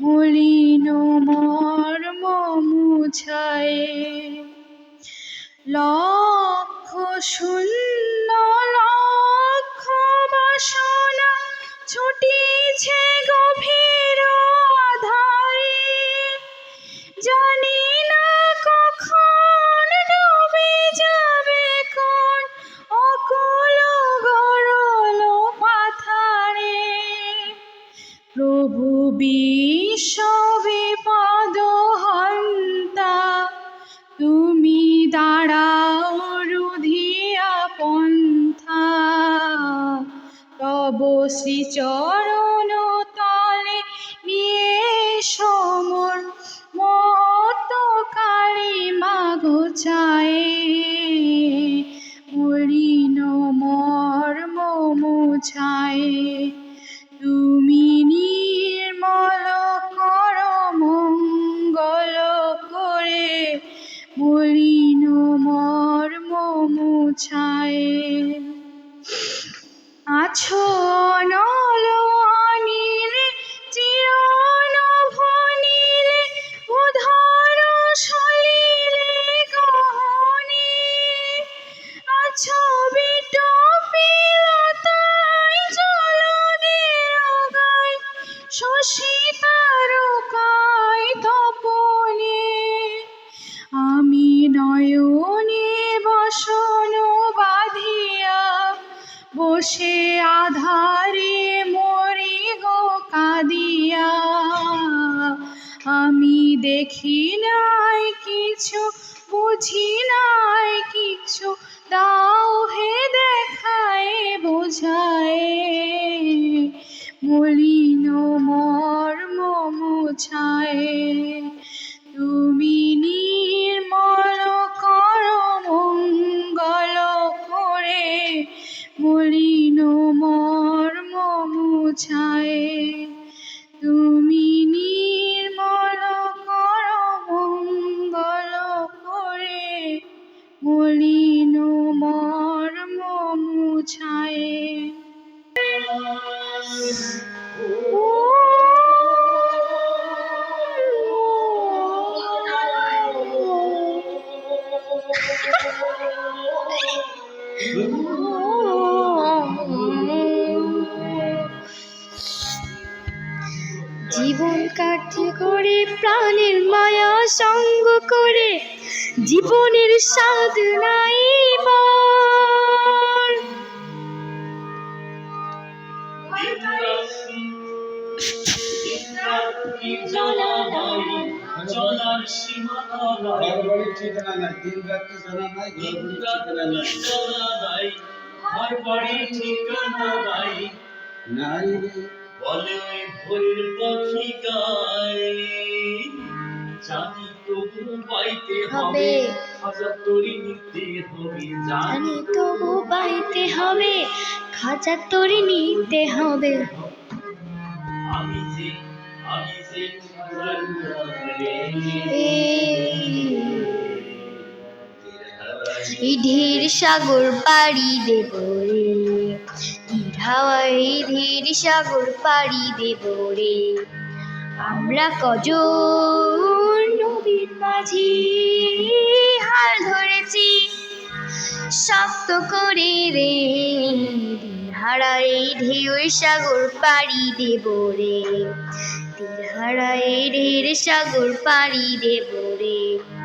মলিন মর্ম মুছায়। লক্ষ শূন্য লক্ষ বাসনা ছুটিছে গভীর প্রভু বিশ্ববিপদ হন্তা তুমি দাঁড়াও রুধিয়া পন্থা তব শ্রীচরণ তলে নিয়ে সমর মত কালী মা গোছায়ে মুছায়ে আছো অনিলে চিরন ভনিলে উধার সলিলে গহনে। আছো বিটপিলতায় জলদের গায় শশী আমি দেখি নাই কিছু বুঝি নাই কিছু। দাও হে দেখায় বোঝায়। জীবন কাটে করে প্রাণের মায়া সঙ্গ করে জীবনের স্বাদ নাই বল। চলার সীমানা নাই ঘর ঠিকানা নাই দিন রাত্রি জানা নাই ঘর ঠিকানা নাই। ঠিকানা নাই ঘর বাড়ির ঠিকানা নাই। নাই রে। বলে ওই ভোরের পাখি গায় জানি তবু পাইতে হবে। হাজার তরি নিতে হবে জানি তবু পাইতে হবে খাঁচা তরি নিতে হবে। আমি যে আমি যে ধীর সাগর পাড়ি দেব রে। হাওয়ায় ধীর সাগর পাড়ি দেব রে। আমরা কজন নদীর মাঝি হাল ধরেছি, শক্ত করে রে। হারাই ঢেউ সাগর পাড়ি দেব রে। ঢের সাগর পাড়ি দেব রে।